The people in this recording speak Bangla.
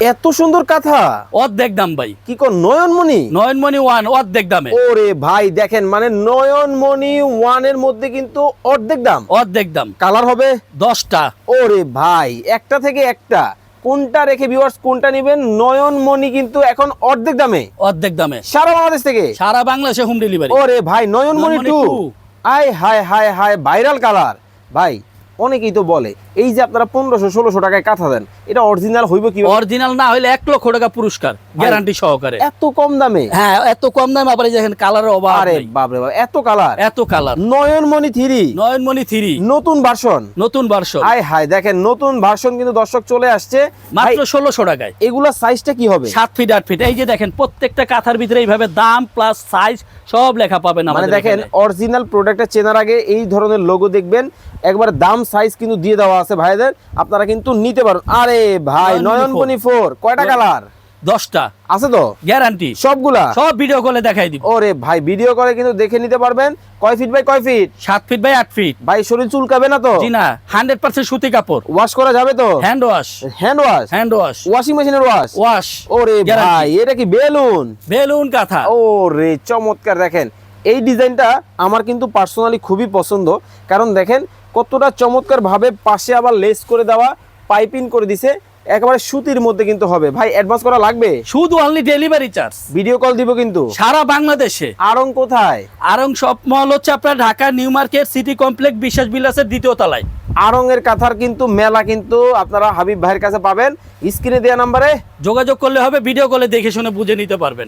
এত সুন্দর কাঁথা। অর্ধেক দাম ভাই। কি কর নয়নমণি? নয়নমণি ওয়ান অর্ধেক দামে। ওরে ভাই দেখেন মানে নয়নমণি ওয়ানের মধ্যে কিন্তু অর্ধেক দাম। অর্ধেক দাম। কালার হবে? দশটা। ওরে ভাই একটা থেকে একটা। কোনটা রেখে ভিউয়ার্স কোনটা নেবেন? নয়নমণি কিন্তু এখন অর্ধেক দামে। অর্ধেক দামে। সারা বাংলাদেশ থেকে? সারা বাংলাদেশে হোম ডেলিভারি ওরে ভাই নয়নমণি টু। আয় হায় হায় হায় ভাইরাল কালার ভাই অনেকেই তো বলে এই যে আপনারা পনেরোশো ষোলোশো টাকায় কাঁথা দেন এটা অরিজিনাল হইব কি অরিজিনাল না হইলে এক লক্ষ টাকা পুরস্কার গ্যারান্টি সহকারে। এত কম দামে? হ্যাঁ এত কম দামে আবার দেখেন কালারের অভাব আরে বাপরে বাপ এত কালার এত colour Nayanmoni three. Nayanmoni three. নতুন ভার্সন নতুন ভার্সন আয় হায় দেখেন নতুন ভার্সন কিন্তু দর্শক চলে আসছে। মাত্র ষোলোশো টাকায়। এগুলা সাইজটা কি হবে? সাত ফিট আট ফিট এই যে দেখেন প্রত্যেকটা কাঁথার ভিতরে এইভাবে দাম প্লাস সাইজ সব লেখা পাবেন মানে দেখেন অরিজিনাল প্রোডাক্টটা চেনার আগে এই ধরনের লোগো দেখবেন। একবার দাম সাইজ কিন্তু দিয়ে দেওয়া আছে ভাইদের। আপনারা কিন্তু নিতে পারেন আরে ভাই নয়নমণি ফোর কয়টা কালার দশটা। আছে তো? গ্যারান্টি সবগুলা? সব ভিডিও কলে দেখাই দিব। ওরে ভাই ভিডিও করে কিন্তু দেখে নিতে পারবেন। কয় ফিট বাই কয় ফিট সাত ফিট বাই আট ফিট ভাই শরীর চুলকাবে না তো? জি না হান্ড্রেড পার্সেন্ট সুতি কাপড়। ওয়াশ করা যাবে তো? Hand wash hand wash hand wash washing মেশিনের ওয়াশ ওয়াশ ওরে। ভাই এটা কি বেলুন? বেলুন কাঁথা। ওরে চমৎকার। দেখেন এই ডিজাইনটা আমার কিন্তু পার্সোনালি খুবই পছন্দ। কারণ দেখেন কতটা চমৎকার ভাবে পাশে আবার লেস করে দেওয়া পাইপিং করে দিছে একেবারে সুতির মধ্যে কিন্তু হবে। ভাই অ্যাডভান্স করা লাগবে? শুধু only delivery charge video call দিব কিন্তু। সারা বাংলাদেশে। আরং কোথায়? আরং শপ মল হচ্ছে আপনার Dhaka new market city complex Biswas বিলাসের দ্বিতীয় তলায়। আরং এর কাথার কিন্তু মেলা কিন্তু আপনারা হাবিব ভাইয়ের কাছে পাবেন। স্ক্রিনে দেওয়া নাম্বারে যোগাযোগ করলে হবে ভিডিও কলে দেখে শুনে বুঝে নিতে পারবেন।